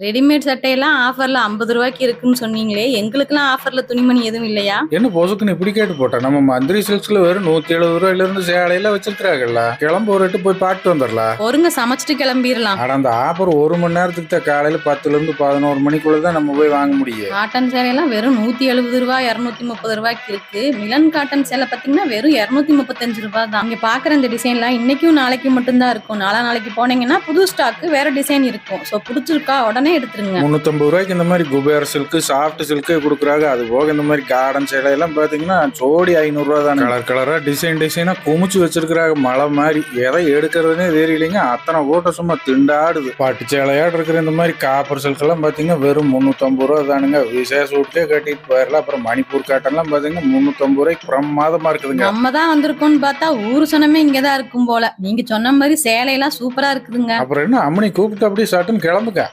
Readymade சட்டையெல்லாம் ஆஃபர்ல ஐம்பது ரூபாய்க்கு இருக்குன்னு சொன்னீங்களே எங்களுக்கெல்லாம் ஆஃபர்ல துணிமணி எதுவும் இல்லையா? என்ன பொசுக்குன்னு இப்படி கேட்டு போட்டா? நம்ம மந்திரி சில்க்ஸ்ல வெறும் நூத்தி எழுபது ரூபாயில இருந்து சேலையில வச்சிருக்காங்கல்ல கிளம்பு ஒரு எட்டு போய் பார்த்து வந்துடலாம் பொறுங்க சமைச்சிட்டு கிளம்பிடலாம் ஆனா அந்த ஆஃபர் ஒரு மணி நேரத்துக்கு தான் காலையில பத்துல இருந்து பதினோரு மணிக்குள்ள தான் நம்ம போய் வாங்க முடியும். காட்டன் சேலையெல்லாம் வெறும் நூத்தி எழுபது ரூபாய் இருநூத்தி முப்பது ரூபாய்க்கு இருக்கு. மிலன் காட்டன் சேலை பாத்தீங்கன்னா வெறும் இருநூத்தி முப்பத்தஞ்சு ரூபாய் தான் இங்க பாக்குற இந்த டிசைன்லாம் இன்னைக்கும் நாளைக்கும் மட்டும்தான் இருக்கும். நாளா நாளைக்கு போனீங்கன்னா புது ஸ்டாக்கு வேற டிசைன் இருக்கும். ஸோ பிடிச்சிருக்கா? உடனே எடுத்துருங்க. முந்நூத்தம்பது ரூபாய்க்கு இந்த மாதிரி குபேர சில்க் சாஃப்ட் சில்க்கு கொடுக்குறாங்க. அது போக இந்த மாதிரி கார்டன் சேலை எல்லாம் பாத்தீங்கன்னா ஜோடி ஐநூறு ரூபா தான். கலர் கலரா டிசைன் டிசைனா குமிச்சு வச்சிருக்கிறாங்க. மலை மாதிரி. எதை எடுக்கிறதுனே தெரியலைங்க. அத்தனை ஓட்ட சும்மா திண்டாடுது. பட்டு சேலையாடு இருக்கிற இந்த மாதிரி காப்பர் சில்க் எல்லாம் பாத்தீங்கன்னா வெறும் முந்நூத்தம்பது ரூபா தானுங்க. விசேஷ வீட்லயே கட்டிட்டு போயிடலாம் அப்புறம் மணிப்பூர் காட்டன்லாம் பாத்தீங்கன்னா முந்நூத்தம்பது ரூபாய்க்கு பிரமாதமா இருக்குதுங்க. நம்ம தான் வந்திருக்கோம்னு பார்த்தா ஊர் சொன்னமே இங்கதான் இருக்கும் போல. நீங்க சொன்ன மாதிரி சேலையெல்லாம் சூப்பரா இருக்குதுங்க. அப்புறம் என்ன? அம்மனி கூப்பிட்டு அப்படியே சட்டுன்னு கிளம்புங்க.